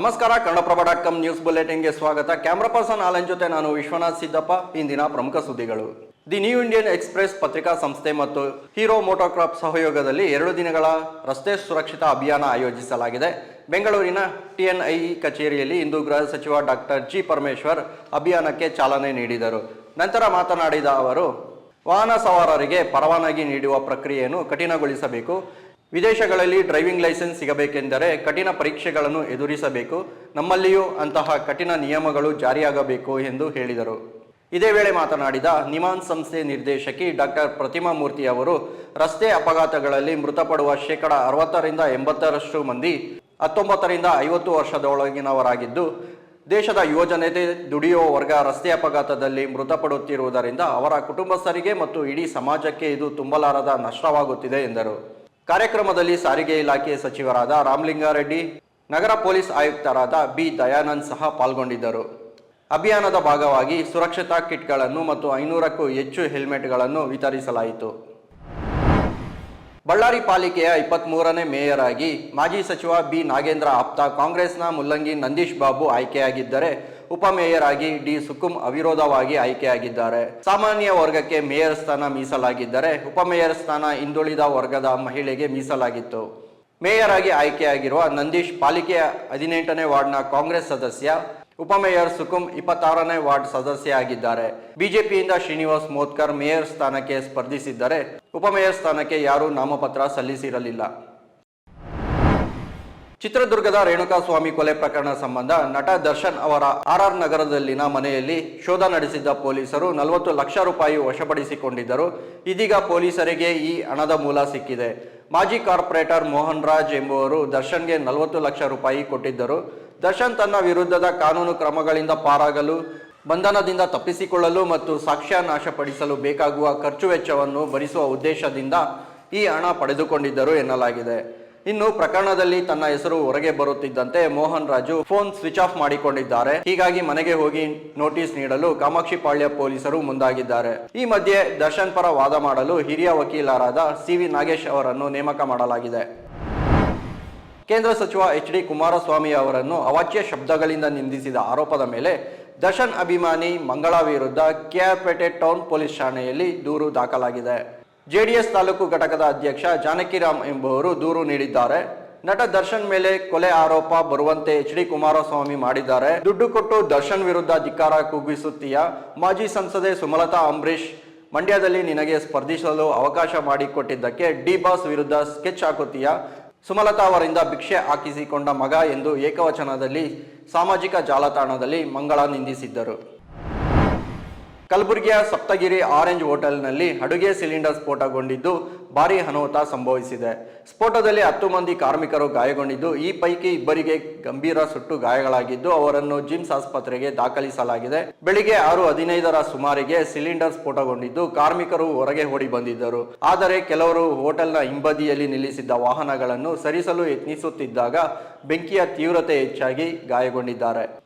ನಮಸ್ಕಾರ, Kannadaprabha dot com news ಬುಲೆಟಿನ್ಗೆ ಸ್ವಾಗತ. ಕ್ಯಾಮ್ರಾ ಪರ್ಸನ್ ಆಲನ್ ಜೊತೆ ನಾನು ವಿಶ್ವನಾಥ್ ಸಿದ್ದಪ್ಪ. ಇಂದಿನ ಪ್ರಮುಖ ಸುದ್ದಿಗಳು. ದಿ ನ್ಯೂ ಇಂಡಿಯನ್ ಎಕ್ಸ್ಪ್ರೆಸ್ ಪತ್ರಿಕಾ ಸಂಸ್ಥೆ ಮತ್ತು ಹೀರೋ ಮೋಟೋಕ್ರಾಪ್ ಸಹಯೋಗದಲ್ಲಿ ಎರಡು ದಿನಗಳ ರಸ್ತೆ ಸುರಕ್ಷಿತ ಅಭಿಯಾನ ಆಯೋಜಿಸಲಾಗಿದೆ. ಬೆಂಗಳೂರಿನ ಟಿಎನ್ಐ ಕಚೇರಿಯಲ್ಲಿ ಇಂದು ಗೃಹ ಸಚಿವ ಡಾಕ್ಟರ್ ಜಿ ಪರಮೇಶ್ವರ್ ಅಭಿಯಾನಕ್ಕೆ ಚಾಲನೆ ನೀಡಿದರು. ನಂತರ ಮಾತನಾಡಿದ ಅವರು, ವಾಹನ ಸವಾರರಿಗೆ ಪರವಾನಗಿ ನೀಡುವ ಪ್ರಕ್ರಿಯೆಯನ್ನು ಕಠಿಣಗೊಳಿಸಬೇಕು. ವಿದೇಶಗಳಲ್ಲಿ ಡ್ರೈವಿಂಗ್ ಲೈಸೆನ್ಸ್ ಸಿಗಬೇಕೆಂದರೆ ಕಠಿಣ ಪರೀಕ್ಷೆಗಳನ್ನು ಎದುರಿಸಬೇಕು. ನಮ್ಮಲ್ಲಿಯೂ ಅಂತಹ ಕಠಿಣ ನಿಯಮಗಳು ಜಾರಿಯಾಗಬೇಕು ಎಂದು ಹೇಳಿದರು. ಇದೇ ವೇಳೆ ಮಾತನಾಡಿದ ನಿಮಾನ್ ಸಂಸ್ಥೆ ನಿರ್ದೇಶಕಿ ಡಾಕ್ಟರ್ ಪ್ರತಿಮಾ ಮೂರ್ತಿ ಅವರು, ರಸ್ತೆ ಅಪಘಾತಗಳಲ್ಲಿ ಮೃತಪಡುವ ಶೇಕಡ ಅರವತ್ತರಿಂದ ಎಂಬತ್ತರಷ್ಟು ಮಂದಿ ಹತ್ತೊಂಬತ್ತರಿಂದ ಐವತ್ತು ವರ್ಷದೊಳಗಿನವರಾಗಿದ್ದು, ದೇಶದ ಯುವಜನತೆ ದುಡಿಯುವ ವರ್ಗ ರಸ್ತೆ ಅಪಘಾತದಲ್ಲಿ ಮೃತಪಡುತ್ತಿರುವುದರಿಂದ ಅವರ ಕುಟುಂಬಸ್ಥರಿಗೆ ಮತ್ತು ಇಡೀ ಸಮಾಜಕ್ಕೆ ಇದು ತುಂಬಲಾರದ ನಷ್ಟವಾಗುತ್ತಿದೆ ಎಂದರು. ಕಾರ್ಯಕ್ರಮದಲ್ಲಿ ಸಾರಿಗೆ ಇಲಾಖೆ ಸಚಿವರಾದ ರಾಮಲಿಂಗಾರೆಡ್ಡಿ, ನಗರ ಪೊಲೀಸ್ ಆಯುಕ್ತರಾದ ಬಿ ದಯಾನಂದ್ ಸಹ ಪಾಲ್ಗೊಂಡಿದ್ದರು. ಅಭಿಯಾನದ ಭಾಗವಾಗಿ ಸುರಕ್ಷತಾ ಕಿಟ್ಗಳನ್ನು ಮತ್ತು ಐನೂರಕ್ಕೂ ಹೆಚ್ಚು ಹೆಲ್ಮೆಟ್ಗಳನ್ನು ವಿತರಿಸಲಾಯಿತು. ಬಳ್ಳಾರಿ ಪಾಲಿಕೆಯ ಇಪ್ಪತ್ಮೂರನೇ ಮೇಯರ್ ಆಗಿ ಮಾಜಿ ಸಚಿವ ಬಿ ನಾಗೇಂದ್ರ ಆಪ್ತ, ಕಾಂಗ್ರೆಸ್ನ ಮುಲ್ಲಂಗಿ ನಂದೀಶ್ ಬಾಬು ಆಯ್ಕೆಯಾಗಿದ್ದರೆ ಉಪಮೇಯರ್ ಆಗಿ ಡಿ ಸುಕುಂ ಅವಿರೋಧವಾಗಿ ಆಯ್ಕೆಯಾಗಿದ್ದಾರೆ. ಸಾಮಾನ್ಯ ವರ್ಗಕ್ಕೆ ಮೇಯರ್ ಸ್ಥಾನ ಮೀಸಲಾಗಿದ್ದರೆ ಉಪಮೇಯರ್ ಸ್ಥಾನ ಹಿಂದುಳಿದ ವರ್ಗದ ಮಹಿಳೆಗೆ ಮೀಸಲಾಗಿತ್ತು. ಮೇಯರ್ ಆಗಿ ಆಯ್ಕೆಯಾಗಿರುವ ನಂದೀಶ್ ಪಾಲಿಕೆಯ ಹದಿನೆಂಟನೇ ವಾರ್ಡ್ನ ಕಾಂಗ್ರೆಸ್ ಸದಸ್ಯ, ಉಪಮೇಯರ್ ಸುಕುಂ ಇಪ್ಪತ್ತಾರನೇ ವಾರ್ಡ್ ಸದಸ್ಯ ಆಗಿದ್ದಾರೆ ಬಿಜೆಪಿಯಿಂದ ಶ್ರೀನಿವಾಸ್ ಮೋತ್ಕರ್ ಮೇಯರ್ ಸ್ಥಾನಕ್ಕೆ ಸ್ಪರ್ಧಿಸಿದ್ದರೆ ಉಪಮೇಯರ್ ಸ್ಥಾನಕ್ಕೆ ಯಾರೂ ನಾಮಪತ್ರ ಸಲ್ಲಿಸಿರಲಿಲ್ಲ. ಚಿತ್ರದುರ್ಗದ ರೇಣುಕಾಸ್ವಾಮಿ ಕೊಲೆ ಪ್ರಕರಣ ಸಂಬಂಧ ನಟ ದರ್ಶನ್ ಅವರ ಆರ್ಆರ್ ನಗರದಲ್ಲಿನ ಮನೆಯಲ್ಲಿ ಶೋಧ ನಡೆಸಿದ್ದ ಪೊಲೀಸರು ನಲವತ್ತು ಲಕ್ಷ ರೂಪಾಯಿ ವಶಪಡಿಸಿಕೊಂಡಿದ್ದರು. ಇದೀಗ ಪೊಲೀಸರಿಗೆ ಈ ಹಣದ ಮೂಲ ಸಿಕ್ಕಿದೆ. ಮಾಜಿ ಕಾರ್ಪೊರೇಟರ್ ಮೋಹನ್ ರಾಜ್ ಎಂಬುವರು ದರ್ಶನ್ಗೆ ನಲವತ್ತು ಲಕ್ಷ ರೂಪಾಯಿ ಕೊಟ್ಟಿದ್ದರು. ದರ್ಶನ್ ತನ್ನ ವಿರುದ್ಧದ ಕಾನೂನು ಕ್ರಮಗಳಿಂದ ಪಾರಾಗಲು, ಬಂಧನದಿಂದ ತಪ್ಪಿಸಿಕೊಳ್ಳಲು ಮತ್ತು ಸಾಕ್ಷ್ಯ ನಾಶಪಡಿಸಲು ಬೇಕಾಗುವ ಖರ್ಚು ವೆಚ್ಚವನ್ನು ಭರಿಸುವ ಉದ್ದೇಶದಿಂದ ಈ ಹಣ ಪಡೆದುಕೊಂಡಿದ್ದರು ಎನ್ನಲಾಗಿದೆ. ಇನ್ನು ಪ್ರಕರಣದಲ್ಲಿ ತನ್ನ ಹೆಸರು ಹೊರಗೆ ಬರುತ್ತಿದ್ದಂತೆ Mohan Raju phone switch off ಮಾಡಿಕೊಂಡಿದ್ದಾರೆ. ಹೀಗಾಗಿ ಮನೆಗೆ ಹೋಗಿ ನೋಟಿಸ್ ನೀಡಲು ಕಾಮಾಕ್ಷಿ ಪಾಳ್ಯ ಪೊಲೀಸರು ಮುಂದಾಗಿದ್ದಾರೆ. ಈ ಮಧ್ಯೆ ದರ್ಶನ್ ಪರ ವಾದ ಮಾಡಲು ಹಿರಿಯ ವಕೀಲರಾದ ಸಿ ವಿ ನಾಗೇಶ್ ಅವರನ್ನು ನೇಮಕ ಮಾಡಲಾಗಿದೆ. ಕೇಂದ್ರ ಸಚಿವ ಎಚ್ ಡಿ ಕುಮಾರಸ್ವಾಮಿ ಅವರನ್ನು ಅವಾಚ್ಯ ಶಬ್ದಗಳಿಂದ ನಿಂದಿಸಿದ ಆರೋಪದ ಮೇಲೆ ದರ್ಶನ್ ಅಭಿಮಾನಿ ಮಂಗಳ ವಿರುದ್ಧ ಕೆಆರ್ಪೇಟೆ ಟೌನ್ ಪೊಲೀಸ್ ಠಾಣೆಯಲ್ಲಿ ದೂರು ದಾಖಲಾಗಿದೆ. ಜೆಡಿಎಸ್ ತಾಲೂಕು ಘಟಕದ ಅಧ್ಯಕ್ಷ ಜಾನಕಿರಾಮ್ ಎಂಬುವರು ದೂರು ನೀಡಿದ್ದಾರೆ. ನಟ ದರ್ಶನ್ ಮೇಲೆ ಕೊಲೆ ಆರೋಪ ಬರುವಂತೆ ಎಚ್ ಡಿ ಕುಮಾರಸ್ವಾಮಿ ಮಾಡಿದ್ದಾರೆ. ದುಡ್ಡು ಕೊಟ್ಟು ದರ್ಶನ್ ವಿರುದ್ಧ ಧಿಕ್ಕಾರ ಕೂಗಿಸುತ್ತೀಯ? ಮಾಜಿ ಸಂಸದೆ ಸುಮಲತಾ ಅಂಬರೀಷ್ ಮಂಡ್ಯದಲ್ಲಿ ನಿನಗೆ ಸ್ಪರ್ಧಿಸಲು ಅವಕಾಶ ಮಾಡಿಕೊಟ್ಟಿದ್ದಕ್ಕೆ ಡಿ ಬಾಸ್ ವಿರುದ್ಧ ಸ್ಕೆಚ್ ಹಾಕುತ್ತೀಯ? ಸುಮಲತಾ ಅವರಿಂದ ಭಿಕ್ಷೆ ಹಾಕಿಸಿಕೊಂಡ ಮಗ ಎಂದು ಏಕವಚನದಲ್ಲಿ ಸಾಮಾಜಿಕ ಜಾಲತಾಣದಲ್ಲಿ ಮಂಗಳ ನಿಂದಿಸಿದ್ದರು. ಕಲಬುರಗಿಯ ಸಪ್ತಗಿರಿ ಆರೆಂಜ್ ಹೋಟೆಲ್ನಲ್ಲಿ ಅಡುಗೆ ಸಿಲಿಂಡರ್ ಸ್ಫೋಟಗೊಂಡಿದ್ದು ಭಾರೀ ಅನಾಹುತ ಸಂಭವಿಸಿದೆ. ಸ್ಫೋಟದಲ್ಲಿ ಹತ್ತು ಮಂದಿ ಕಾರ್ಮಿಕರು ಗಾಯಗೊಂಡಿದ್ದು, ಈ ಪೈಕಿ ಇಬ್ಬರಿಗೆ ಗಂಭೀರ ಸುಟ್ಟು ಗಾಯಗಳಾಗಿದ್ದು ಅವರನ್ನು ಜಿಮ್ಸ್ ಆಸ್ಪತ್ರೆಗೆ ದಾಖಲಿಸಲಾಗಿದೆ. ಬೆಳಿಗ್ಗೆ ಆರು ಹದಿನೈದರ ಸುಮಾರಿಗೆ ಸಿಲಿಂಡರ್ ಸ್ಫೋಟಗೊಂಡಿದ್ದು ಕಾರ್ಮಿಕರು ಹೊರಗೆ ಓಡಿ ಬಂದಿದ್ದರು. ಆದರೆ ಕೆಲವರು ಹೋಟೆಲ್ನ ಹಿಂಬದಿಯಲ್ಲಿ ನಿಲ್ಲಿಸಿದ್ದ ವಾಹನಗಳನ್ನು ಸರಿಸಲು ಯತ್ನಿಸುತ್ತಿದ್ದಾಗ ಬೆಂಕಿಯ ತೀವ್ರತೆ ಹೆಚ್ಚಾಗಿ ಗಾಯಗೊಂಡಿದ್ದಾರೆ.